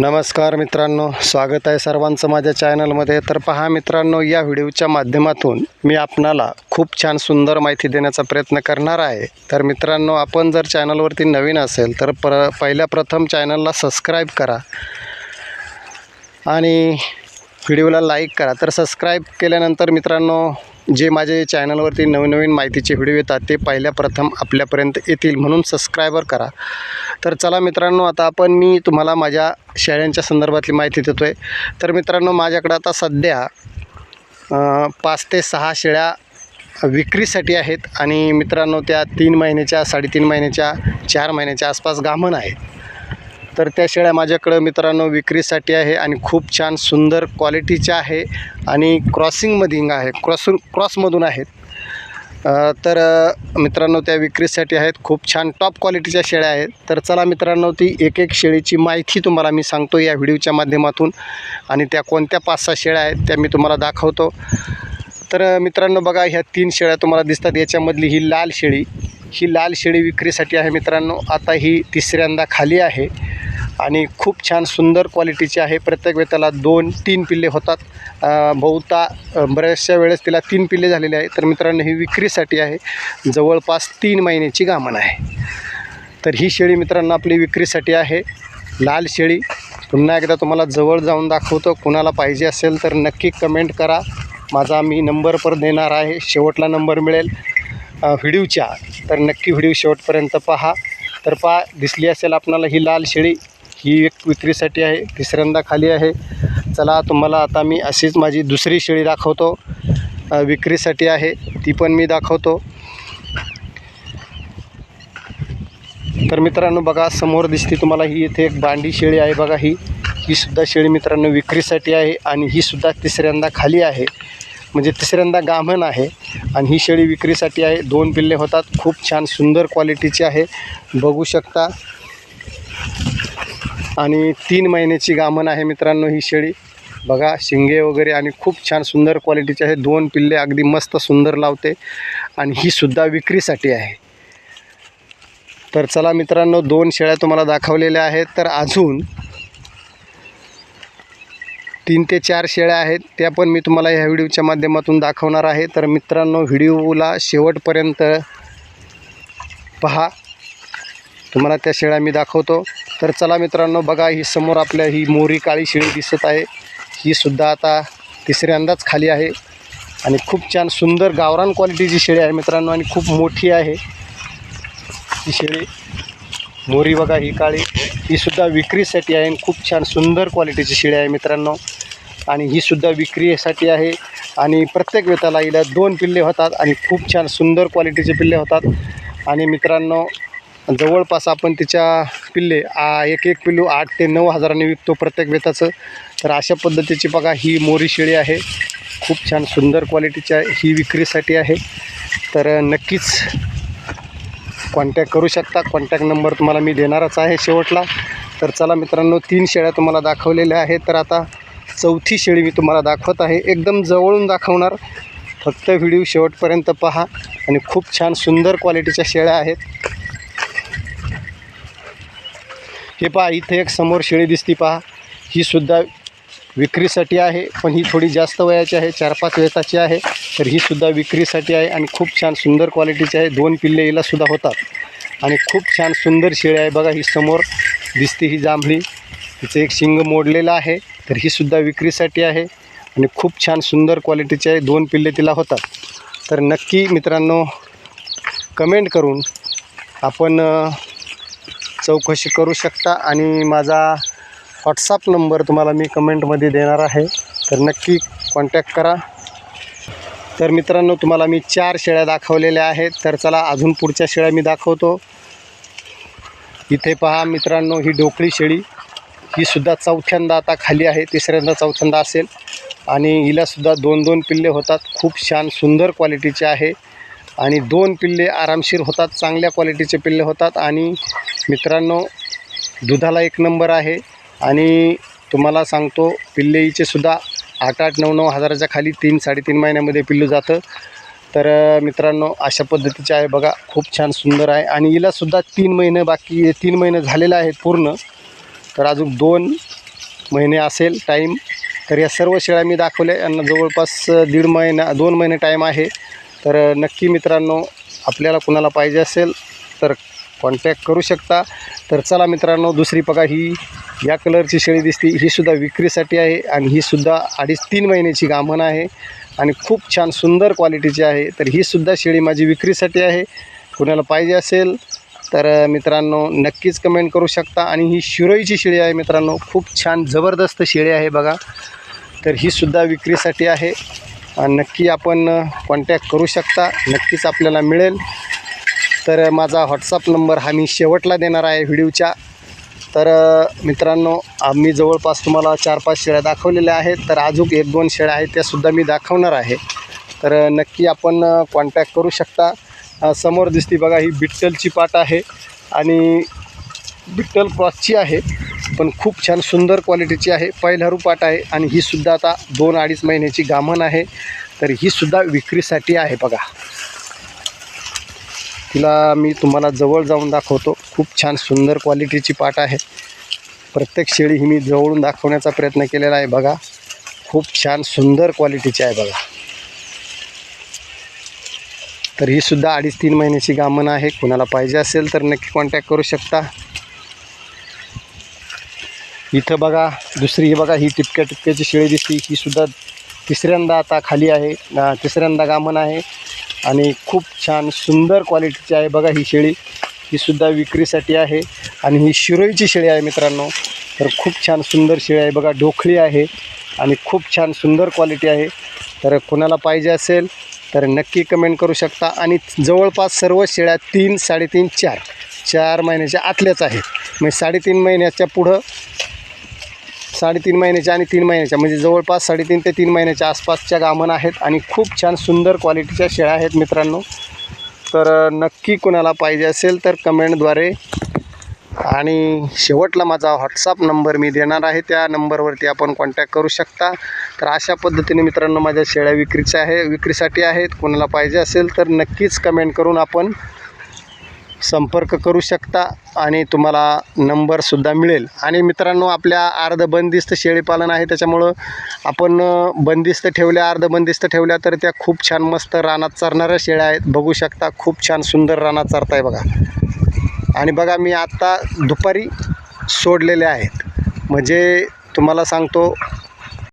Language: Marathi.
नमस्कार मित्रांनो स्वागत आहे सर्वांचं माझ्या चॅनलमध्ये. तर पहा मित्रांनो या व्हिडिओच्या माध्यमातून मी आपणाला खूप छान सुंदर माहिती देण्याचा प्रयत्न करणार आहे. तर मित्रांनो आपण जर चॅनलवरती नवीन असेल तर प्र पहिल्या प्रथम चॅनलला सबस्क्राईब करा आणि व्हिडिओला लाईक करा. तर सबस्क्राईब केल्यानंतर मित्रांनो जे माझे चॅनलवरती नवीन नवीन माहितीचे व्हिडिओ येतात ते पहिल्या प्रथम आपल्यापर्यंत येतील म्हणून सबस्क्रायबर करा. तर चला मित्रांनो आता आपण मी तुम्हाला माझ्या शेळ्यांच्या संदर्भातली माहिती देतो आहे तर मित्रांनो माझ्याकडं आता सध्या पाच ते सहा शेळ्या विक्रीसाठी आहेत आणि मित्रांनो त्या तीन महिन्याच्या साडेतीन महिन्याच्या चार महिन्याच्या आसपास गाभण आहेत. तर त्या शेळ्या माझ्याकडं मित्रांनो विक्रीसाठी आहे आणि खूप छान सुंदर क्वालिटीच्या आहे आणि क्रॉसिंगमधील आहे. क्रॉसून क्रॉसमधून आहेत. तर मित्रांनो त्या विक्रीसाठी आहेत. खूप छान टॉप क्वालिटीच्या शेळ्या आहेत. तर चला मित्रांनो ती एक एक शेळीची माहिती तुम्हाला मी सांगतो या व्हिडिओच्या माध्यमातून आणि त्या कोणत्या पाच सहा शेळ्या आहेत त्या मी तुम्हाला दाखवतो. तर मित्रांनो बघा ह्या तीन शेळ्या तुम्हाला दिसतात. याच्यामधली ही लाल शेळी. ही लाल शेळी विक्रीसाठी आहे मित्रांनो. आता ही तिसऱ्यांदा खाली आहे. आणि खूप छान सुंदर क्वालिटीची आहे. प्रत्येक वेळेस त्याला दोन तीन पिल्ले होतात. बहुता बऱ्याचशा वेळेस तिला तीन पिल्ले झालेले आहे तर मित्रांनो ही विक्रीसाठी आहे. जवळपास तीन महिन्याची गामण आहे. तर ही शेळी मित्रांनो आपली विक्रीसाठी आहे. लाल शेळी. पुन्हा एकदा तुम्हाला जवळ जाऊन दाखवतो. कुणाला पाहिजे असेल तर नक्की कमेंट करा. माझा मी नंबर पण देणार आहे. शेवटला नंबर मिळेल. व्हिडिओच्या. तर नक्की व्हिडिओ शेवटपर्यंत पहा. तर पहा दिसली असेल आपणाला ही लाल शेळी. ही एक विक्रीसाठी आहे तिसऱ्यांदा खाली आहे. चला तुम्हाला आता मी अशीच माझी दुसरी शेळी दाखवतो. विक्रीसाठी आहे ती पण मी दाखवतो. तर मित्रांनो बघा समोर दिसते तुम्हाला ही इथे एक बांडी शेळी आहे बघा ही. ही सुद्धा शेळी मित्रांनो विक्रीसाठी आहे आणि ही सुद्धा तिसऱ्यांदा खाली आहे. म्हणजे तिसऱ्यांदा गाभण आहे आणि ही शेळी विक्रीसाठी आहे. दोन पिल्ले होतात खूप छान सुंदर क्वालिटीची आहे. बघू शकता आणि तीन महिन्याची गामण आहे मित्रांनो ही शेळी. बघा शिंगे वगैरे आणि खूप छान सुंदर क्वालिटीचे आहे. दोन पिल्ले अगदी मस्त सुंदर लावते. आणि ही सुद्धा विक्रीसाठी आहे. तर चला मित्रांनो दोन शेळ्या तुम्हाला दाखवलेल्या आहेत. तर अजून तीन ते चार शेळ्या आहेत. त्या पण मी तुम्हाला ह्या व्हिडिओच्या माध्यमातून दाखवणार आहे. तर मित्रांनो व्हिडिओला शेवटपर्यंत पहा. तुम्हाला त्या शेळ्या मी दाखवतो. तर चला मित्रांनो बघा ही समोर आपल्या ही मोरी काळी शेळी दिसत आहे. ही सुद्धा आता तिसऱ्यांदाच खाली आहे. आणि खूप छान सुंदर गावरान क्वालिटीची शेळी आहे मित्रांनो आणि खूप मोठी आहे ही शेळी. मोरी बघा ही काळी. ही सुद्धा विक्रीसाठी आहे आणि खूप छान सुंदर क्वालिटीची शेळी आहे मित्रांनो. आणि ही सुद्धा विक्रीसाठी आहे. आणि प्रत्येक वेताला हिला दोन पिल्ले होतात आणि खूप छान सुंदर क्वालिटीचे पिल्ले होतात. आणि मित्रांनो जवळपास आपण तिच्या पिल्ले आ एक एक पिल्लू आठ ते नऊ हजारांनी विकतो प्रत्येक वेताचं तर अशा पद्धतीची बघा ही मोरी शेळी आहे. खूप छान सुंदर क्वालिटीच्या ही विक्रीसाठी आहे. तर नक्कीच कॉन्टॅक्ट करू शकता. कॉन्टॅक्ट नंबर तुम्हाला मी देणारच आहे शेवटला. तर चला मित्रांनो तीन शेळ्या तुम्हाला दाखवलेल्या आहेत. तर आता चौथी शेळी मी तुम्हाला दाखवत आहे. एकदम जवळून दाखवणार. फक्त व्हिडिओ शेवटपर्यंत पहा. आणि खूप छान सुंदर क्वालिटीच्या शेळ्या आहेत. हे पहा इथे एक समोर शेळी दिसती पहा. ही सुद्धा विक्रीसाठी आहे पण ही थोडी जास्त वयाची आहे चार पाच वेताची आहे. तर ही सुद्धा विक्रीसाठी आहे आणि खूप छान सुंदर क्वालिटीची आहे. दोन पिल्ले हिला सुद्धा होतात. आणि खूप छान सुंदर शेळी आहे बघा ही समोर दिसते ही जांभळी. तिचं एक शिंग मोडलेलं आहे तर ही सुद्धा विक्रीसाठी आहे. आणि खूप छान सुंदर क्वालिटीची आहे. दोन पिल्ले तिला होतात. तर नक्की मित्रांनो कमेंट करून आपण चौकशी करू शकता आणि माझा व्हॉट्सअप नंबर तुम्हाला मी कमेंटमध्ये देणार आहे. तर नक्की कॉन्टॅक्ट करा. तर मित्रांनो तुम्हाला मी चार शेळ्या दाखवलेल्या आहेत. तर चला अजून पुढच्या शेळ्या मी दाखवतो. इथे पहा मित्रांनो ही डोकळी शेळी. ही सुद्धा चौथ्यांदा आता खाली आहे तिसऱ्यांदा चौथ्यांदा असेल. आणि हिलासुद्धा दोन दोन पिल्ले होतात. खूप छान सुंदर क्वालिटीचे आहे. आणि दोन पिल्ले आरामशीर होतात चांगल्या क्वालिटीचे पिल्ले होतात. आणि मित्रांनो दुधाला एक नंबर आहे. आणि तुम्हाला सांगतो पिल्लेईचे सुद्धा आठ आठ नऊ नऊ हजाराच्या खाली तीन साडेतीन महिन्यामध्ये पिल्लू जातं. तर मित्रांनो अशा पद्धतीचे आहे बघा. खूप छान सुंदर आहे. आणि हिलासुद्धा तीन महिने बाकी तीन महिने झालेले आहेत पूर्ण. तर अजून दोन महिने असेल टाईम तर या सर्व शेळ्या मी दाखवल्या यांना जवळपास दीड महिना दोन महिने टाईम आहे. तर नक्की मित्रांनो आपल्याला कुणाला पाहिजे असेल तर कॉन्टॅक्ट करू शकता. तर चला मित्रांनो दुसरी बघा ही या कलरची शेळी दिसती. ही सुद्धा विक्रीसाठी आहे आणि ही सुद्धा अडीच तीन महिन्याची गाभण आहे आणि खूप छान सुंदर क्वालिटीची आहे. तर ही सुद्धा शेळी माझी विक्रीसाठी आहे. कुणाला पाहिजे असेल तर मित्रांनो नक्कीच कमेंट करू शकता. आणि ही शिरोईची शेळी आहे मित्रांनो खूप छान जबरदस्त शेळी आहे बघा. तर ही सुद्धा विक्रीसाठी आहे. नक्की आपण कॉन्टॅक्ट करू शकता. नक्कीच आपल्याला मिळेल. तर माझा व्हॉट्सअप नंबर हा मी शेवटला देणार आहे व्हिडिओच्या. तर मित्रांनो आम्ही जवळपास तुम्हाला चार पाच शेळ्या दाखवलेल्या आहेत. तर अजून एक दोन शेळ्या आहेत त्यासुद्धा मी दाखवणार आहे. तर नक्की आपण कॉन्टॅक्ट करू शकता. समोर दिसती बघा ही बिट्टलची पाट आहे. आणि बिट्टल क्रॉसची आहे. पण खूप छान सुंदर क्वालिटीची आहे. पहिलहरू पाट आहे आणि ही सुद्धा आता दोन अडीच महिन्याची गामण आहे. तर ही सुद्धा विक्रीसाठी आहे बघा. तिला मी तुम्हाला जवळ जाऊन दाखवतो. खूप छान सुंदर क्वालिटीची पाट आहे. प्रत्येक शेळी ही मी जवळून दाखवण्याचा प्रयत्न केलेला आहे बघा. खूप छान सुंदर क्वालिटीची आहे बघा. तर ही सुद्धा अडीच तीन महिन्याची गामण आहे. कुणाला पाहिजे असेल तर नक्की कॉन्टॅक्ट करू शकता. इथं बघा दुसरी ही बघा ही टिपक्या टिपक्याची शेळी दिसते. ही सुद्धा तिसऱ्यांदा आता खाली आहे. तिसऱ्यांदा गामन आहे. आणि खूप छान सुंदर क्वालिटीची आहे बघा ही शेळी. ही सुद्धा विक्रीसाठी आहे. आणि ही शिरोईची शेळी आहे मित्रांनो. तर खूप छान सुंदर शेळी आहे बघा ढोखळी आहे. आणि खूप छान सुंदर क्वालिटी आहे. तर कुणाला पाहिजे असेल तर नक्की कमेंट करू शकता. आणि जवळपास सर्व शेळ्या तीन साडेतीन चार चार महिन्याच्या आतल्याच आहेत. म्हणजे साडेतीन महिन्याच्या पुढं साडेतीन महिन्याच्या आणि तीन महिन्याच्या म्हणजे जवळपास साडेतीन ते तीन महिन्याच्या आसपासच्या गामण आहेत आणि खूप छान सुंदर क्वालिटीच्या शेळ्या आहेत मित्रांनो. तर नक्की कुणाला पाहिजे असेल तर कमेंटद्वारे आणि शेवटला माझा व्हॉट्सअप नंबर मी देणार आहे त्या नंबरवरती आपण कॉन्टॅक्ट करू शकता. तर अशा पद्धतीने मित्रांनो माझ्या शेळ्या विक्रीच्या आहे विक्रीसाठी आहेत. कोणाला पाहिजे असेल तर नक्कीच कमेंट करून आपण संपर्क करू शकता आणि तुम्हाला नंबरसुद्धा मिळेल. आणि मित्रांनो आपल्या अर्ध बंदिस्त शेळीपालन आहे त्याच्यामुळं आपण बंदिस्त ठेवल्या अर्ध बंदिस्त ठेवल्या तर त्या खूप छान मस्त रानात चरणाऱ्या शेळ्या आहेत. बघू शकता खूप छान सुंदर रानात चरताय बघा. आणि बघा मी आत्ता दुपारी सोडलेले आहेत. म्हणजे तुम्हाला सांगतो